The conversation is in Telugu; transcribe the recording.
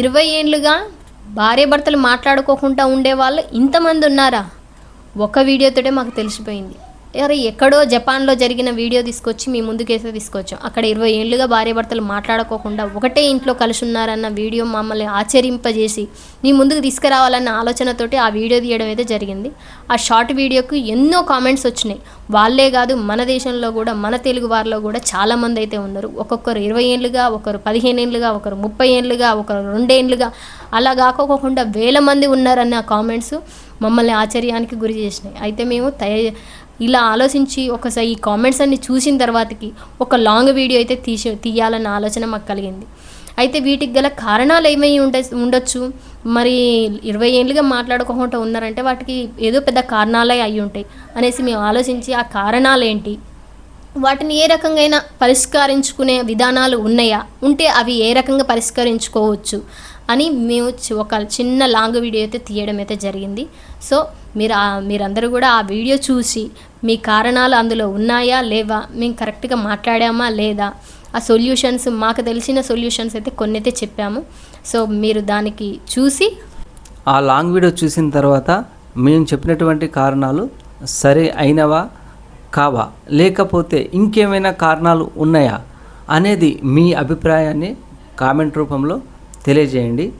ఇరవై ఏళ్ళుగా భార్యాభర్తలు మాట్లాడుకోకుండా ఉండేవాళ్ళు ఇంతమంది ఉన్నారా? ఒక వీడియోతోటే మాకు తెలిసిపోయింది. ఎక్కడో జపాన్లో జరిగిన వీడియో తీసుకొచ్చి మీ ముందుకేసే తీసుకొచ్చాం. అక్కడ ఇరవై ఏళ్ళుగా భార్యాభర్తలు మాట్లాడుకోకుండా ఒకటే ఇంట్లో కలిసి ఉన్నారన్న వీడియో మమ్మల్ని ఆశ్చర్యింపజేసి మీ ముందుకు తీసుకురావాలన్న ఆలోచనతోటి ఆ వీడియో తీయడం అయితే జరిగింది. ఆ షార్ట్ వీడియోకు ఎన్నో కామెంట్స్ వచ్చినాయి. వాళ్ళే కాదు మన దేశంలో కూడా మన తెలుగు వారిలో కూడా చాలామంది అయితే ఉన్నారు. ఒక్కొక్కరు ఇరవై ఏళ్ళుగా ఒకరు పదిహేను ఏళ్ళుగా ఒకరు ముప్పై ఏళ్ళుగా ఒకరు రెండేళ్ళుగా అలా కాకోకుండా వేల మంది ఉన్నారన్న కామెంట్స్ మమ్మల్ని ఆశ్చర్యానికి గురి చేసినాయి. అయితే మేము తయ ఇలా ఆలోచించి ఒకసారి ఈ కామెంట్స్ అన్ని చూసిన తర్వాతకి ఒక లాంగ్ వీడియో అయితే తీసి తీయాలన్న ఆలోచన మాకు కలిగింది. అయితే వీటికి గల కారణాలు ఏమై ఉండ ఉండొచ్చు? మరి ఇరవై ఏళ్ళుగా మాట్లాడుకోకుండా ఉన్నారంటే వాటికి ఏదో పెద్ద కారణాలే అయి ఉంటాయి అనేసి మేము ఆలోచించి ఆ కారణాలు ఏంటి వాటిని ఏ రకంగా పరిష్కరించుకునే విధానాలు ఉన్నాయా? ఉంటే అవి ఏ రకంగా పరిష్కరించుకోవచ్చు? అని మేము ఒక చిన్న లాంగ్ వీడియో అయితే తీయడం అయితే జరిగింది. సో మీరు మీరందరూ కూడా ఆ వీడియో చూసి మీ కారణాలు అందులో ఉన్నాయా? లేవా? మేము కరెక్ట్గా మాట్లాడామా? లేదా? ఆ సొల్యూషన్స్ మాకు తెలిసిన సొల్యూషన్స్ అయితే కొన్ని అయితే చెప్పాము. సో మీరు దానికి చూసి ఆ లాంగ్ వీడియో చూసిన తర్వాత మేము చెప్పినటువంటి కారణాలు సరే అయినవా? కావా? లేకపోతే ఇంకేమైనా కారణాలు ఉన్నాయా? అనేది మీ అభిప్రాయాన్ని కామెంట్ రూపంలో తెలియజేయండి.